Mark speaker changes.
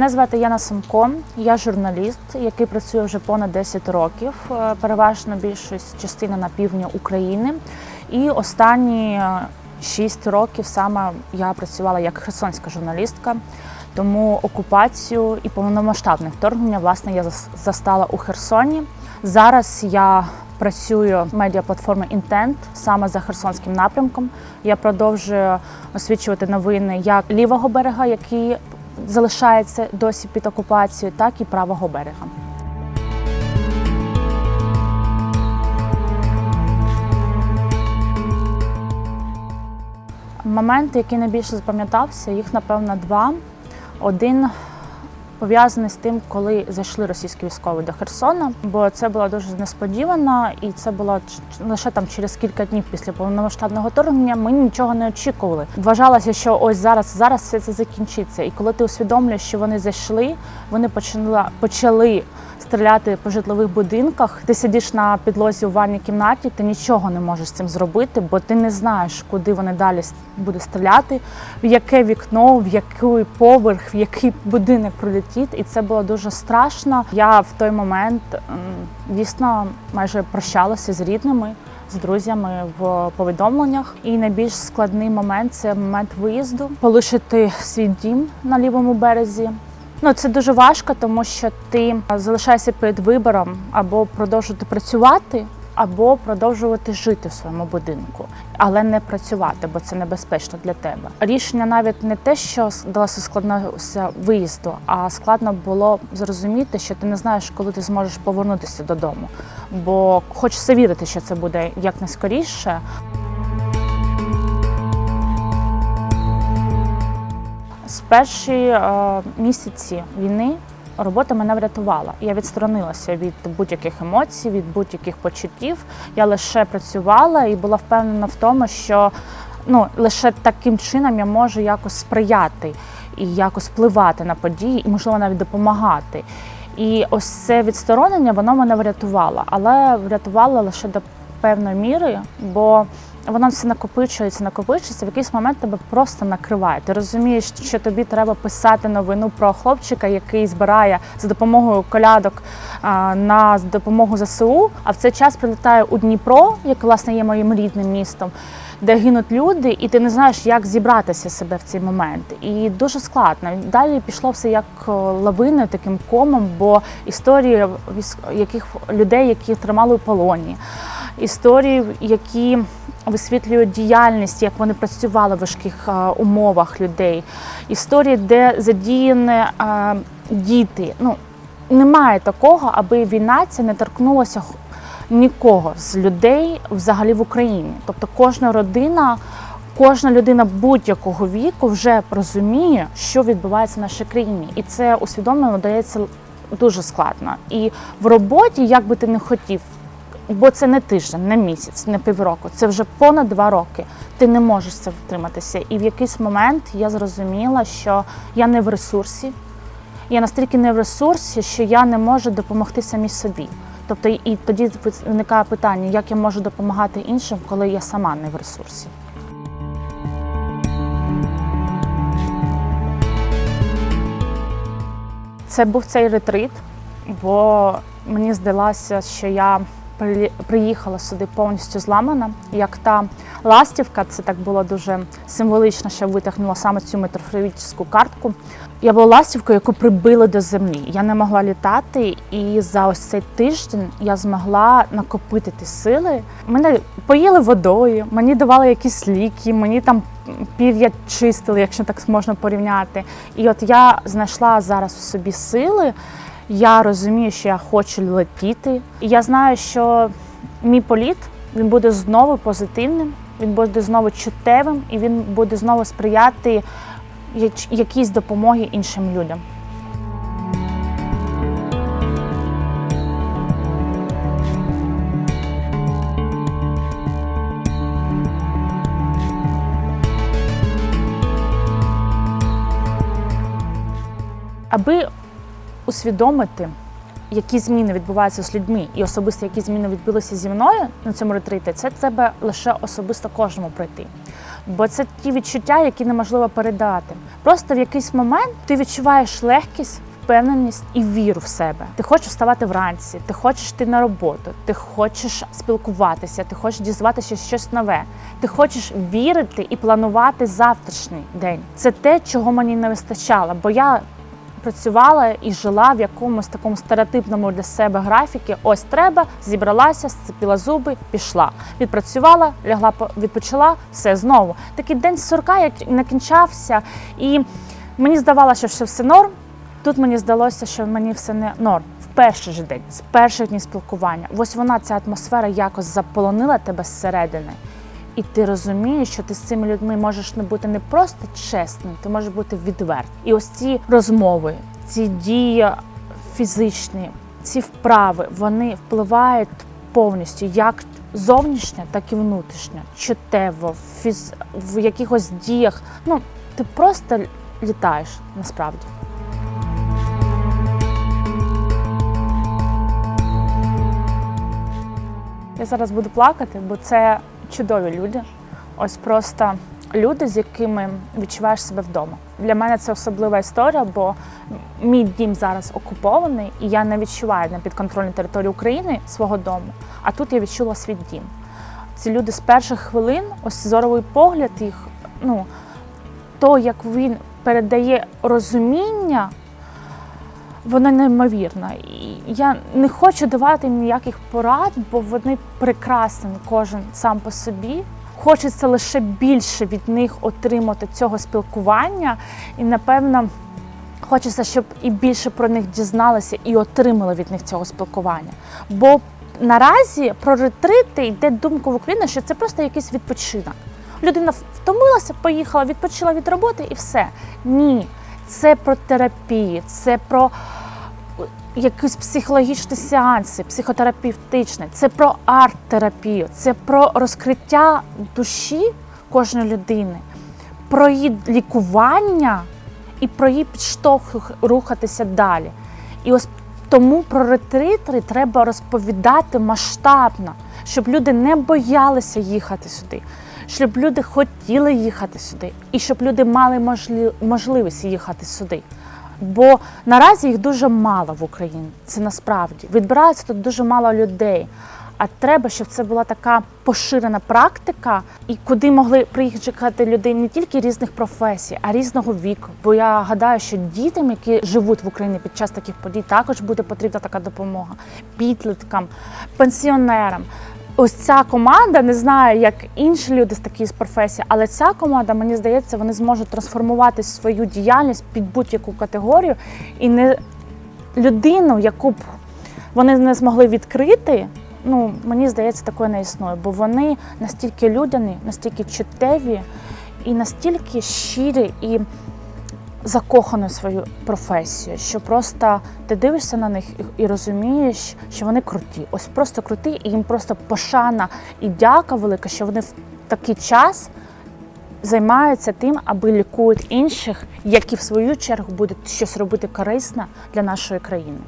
Speaker 1: Мене звати Яна Самко, я журналіст, який працює вже понад 10 років, е, переважно більшість частина на півдні України. І останні е, 6 років саме я працювала як херсонська журналістка. Тому окупацію і повномасштабне вторгнення власне я зас- застала у Херсоні. Зараз я працюю в медіаплатформі Інтент саме за херсонським напрямком. Я продовжую освічувати новини як лівого берега, який залишається досі під окупацією, так і правого берега. Момент, який найбільше запам'ятався, їх напевно два. Один пов'язаний з тим, коли зайшли російські військові до Херсона, бо це було дуже несподівано, і це було лише там через кілька днів після повномасштабного вторгнення. Ми нічого не очікували. Вважалося, що ось зараз, зараз все це закінчиться. І коли ти усвідомлюєш, що вони зайшли, вони почали почали стріляти по житлових будинках. Ти сидиш на підлозі у ванній кімнаті, ти нічого не можеш з цим зробити, бо ти не знаєш, куди вони далі будуть стріляти, в яке вікно, в який поверх, в який будинок прилетить. І це було дуже страшно. Я в той момент дійсно майже прощалася з рідними. З друзями в повідомленнях, і найбільш складний момент це момент виїзду, полишити свій дім на лівому березі, Ну, це дуже важко, тому що ти залишаєшся перед вибором або продовжувати працювати, або продовжувати жити в своєму будинку, але не працювати, бо це небезпечно для тебе. Рішення навіть не те, що далося складнося виїзду, а складно було зрозуміти, що ти не знаєш, коли ти зможеш повернутися додому. Бо хочеться вірити, що це буде якнайскоріше. З перші е, місяці війни робота мене врятувала. Я відсторонилася від будь-яких емоцій, від будь-яких почуттів. Я лише працювала і була впевнена в тому, що ну, лише таким чином я можу якось сприяти і якось впливати на події, і, можливо, навіть допомагати. І ось це відсторонення воно мене врятувало, але врятувало лише до певної міри, бо воно все накопичується, накопичується. В якийсь момент тебе просто накриває. Ти розумієш, що тобі треба писати новину про хлопчика, який збирає за допомогою колядок на допомогу ЗСУ. А в цей час прилітає у Дніпро, яке власне є моїм рідним містом. Де гинуть люди, і ти не знаєш, як зібратися себе в цей момент. І дуже складно. Далі пішло все як е, лавиною, таким комом, бо історії яких людей, які тримали у полоні, історії, які висвітлюють діяльність, як вони працювали в важких е, умовах людей, історії, де задіяні е, діти. Ну немає такого, аби війна ця не торкнулася нікого з людей взагалі в Україні. Тобто кожна родина. Кожна людина будь-якого віку вже розуміє, що відбувається в нашій країні, і це усвідомлено дається дуже складно. І в роботі, як би ти не хотів, бо це не тиждень, не місяць, не півроку, це вже понад два роки. Ти не можеш це втриматися. І в якийсь момент я зрозуміла, що я не в ресурсі. Я настільки не в ресурсі, що я не можу допомогти самій собі. Тобто, і тоді виникає питання, як я можу допомагати іншим, коли я сама не в ресурсі. Це був цей ретрит, бо мені здалося, що я приїхала сюди повністю зламана. Як та ластівка, це так було дуже символічно, що витягнула саме цю метафоричну картку. Я була ластівкою, яку прибили до землі. Я не могла літати, і за ось цей тиждень я змогла накопити ті сили. Мене поїли водою, мені давали якісь ліки, мені там пір'я чистили, якщо так можна порівняти. І от я знайшла зараз у собі сили. Я розумію, що я хочу летіти. І я знаю, що мій політ він буде знову позитивним, він буде знову чуттєвим і він буде знову сприяти якійсь допомоги іншим людям. Аби усвідомити, які зміни відбуваються з людьми, і особисто які зміни відбулися зі мною на цьому ретриті, це треба лише особисто кожному пройти. бо це ті відчуття, які неможливо передати. Просто в якийсь момент ти відчуваєш легкість. Впевненість і віру в себе. Ти хочеш вставати вранці, ти хочеш йти на роботу, ти хочеш спілкуватися, ти хочеш дізнаватися щось нове. Ти хочеш вірити і планувати завтрашній день. Це те, чого мені не вистачало, бо я працювала і жила в якомусь такому стереотипному для себе графіки. Ось треба, зібралася, сцепила зуби, пішла. Відпрацювала, лягла, по- відпочила, все знову. Такий день сурка, як не кінчався, і мені здавалося, що все норм. Тут мені здалося, що мені все не норм. В перший же день, з перших днів спілкування. Ось вона, ця атмосфера якось заполонила тебе зсередини. І ти розумієш, що ти з цими людьми можеш не бути не просто чесним, ти можеш бути відвертим. І ось ці розмови, ці дії фізичні, ці вправи, вони впливають повністю як зовнішньо, так і внутрішньо, чуттєво, фіз... в якихось діях. Ну, ти просто літаєш насправді. Я зараз буду плакати, бо це чудові люди. Ось просто люди, з якими відчуваєш себе вдома. Для мене це особлива історія, бо мій дім зараз окупований, і я не відчуваю на підконтрольній території України свого дому. А тут я відчула свій дім. Ці люди з перших хвилин, ось зоровий погляд їх, ну то, як він передає розуміння, воно неймовірно. І я не хочу давати їм ніяких порад, бо вони прекрасні, кожен сам по собі. Хочеться лише більше від них отримати цього спілкування, і напевно хочеться, щоб і більше про них дізналися і отримали від них цього спілкування. Бо наразі про ретрити йде думка в Україні, що це просто якийсь відпочинок. Людина втомилася, поїхала, відпочила від роботи і все. Ні, це про терапію, це про якісь психологічні сеанси, психотерапевтичні, це про арт-терапію, це про розкриття душі кожної людини, про її лікування і про її підштовх рухатися далі. І ось тому про ретрити треба розповідати масштабно, щоб люди не боялися їхати сюди, щоб люди хотіли їхати сюди, і щоб люди мали можливість їхати сюди. Бо наразі їх дуже мало в Україні. Це насправді відбирається тут дуже мало людей. А треба, щоб це була така поширена практика, і куди могли приїхати люди не тільки різних професій, а різного віку. Бо я гадаю, що дітям, які живуть в Україні під час таких подій, також буде потрібна така допомога підліткам, пенсіонерам. Ось ця команда не знаю, як інші люди з такої з професії, але ця команда, мені здається, вони зможуть трансформувати свою діяльність під будь-яку категорію і не людину, яку б вони не змогли відкрити. Ну, мені здається, такої не існує, бо вони настільки людяні, настільки чуттєві і настільки щирі і закохані в свою професію, що просто ти дивишся на них і розумієш, що вони круті. Ось просто круті, і їм просто пошана і дяка велика, що вони в такий час займаються тим, аби лікують інших, які в свою чергу будуть щось робити корисне для нашої країни.